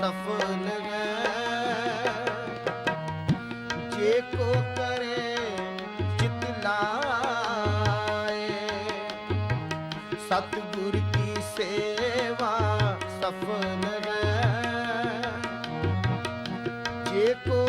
ਸਫਲ ਹੈ। ਜੇ ਕੋ ਕਰੇ ਚਿਤ ਲਾਏ। ਸਤਿਗੁਰ ਕੀ ਸੇਵਾ ਸਫਲ ਹੈ। ਜੇ ਕੋ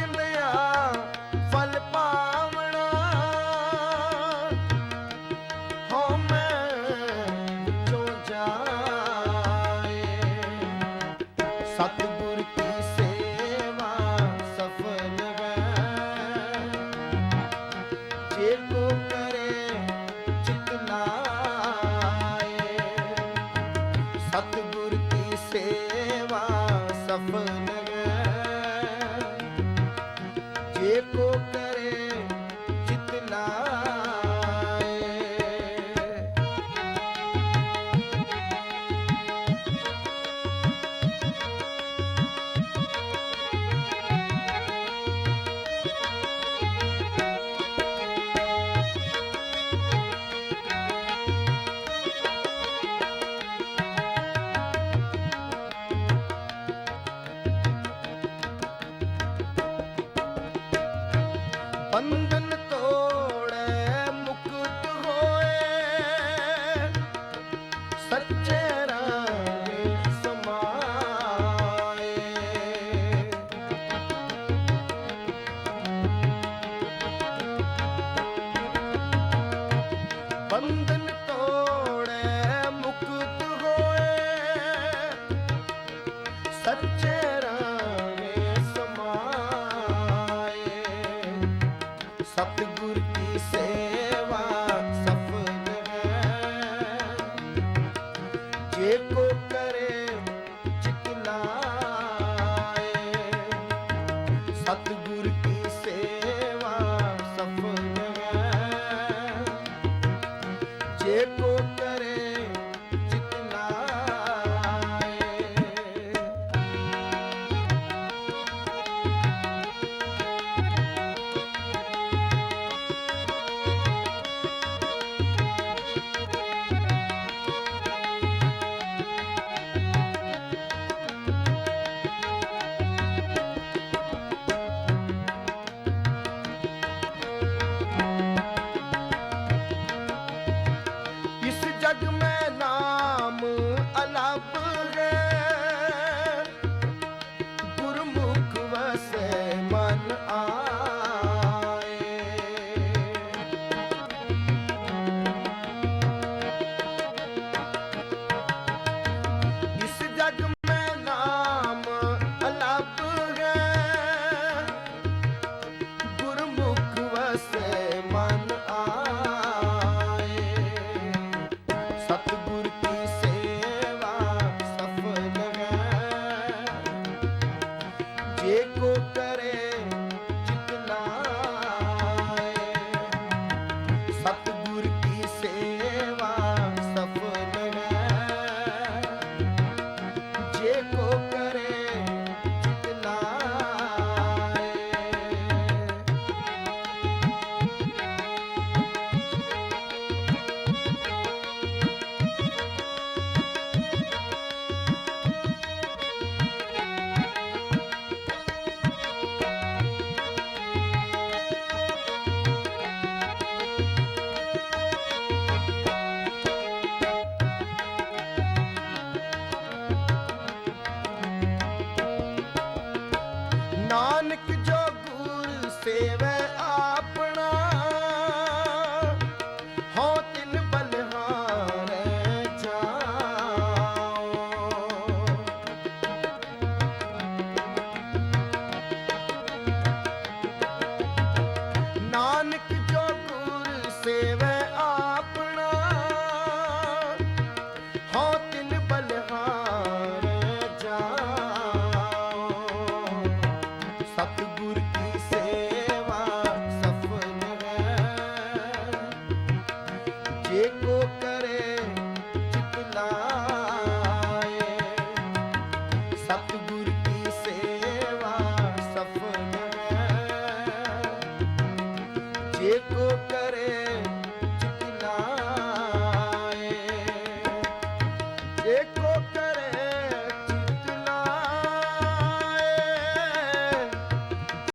ਸਫਲ ਸੱਚੇ ਰਾਵੇਂ ਸਮਾਏ। ਸਤਿਗੁਰ ਕੀ ਸੇਵਾ ਸਫਲ ਹੈ। ਜੇ ਕੋ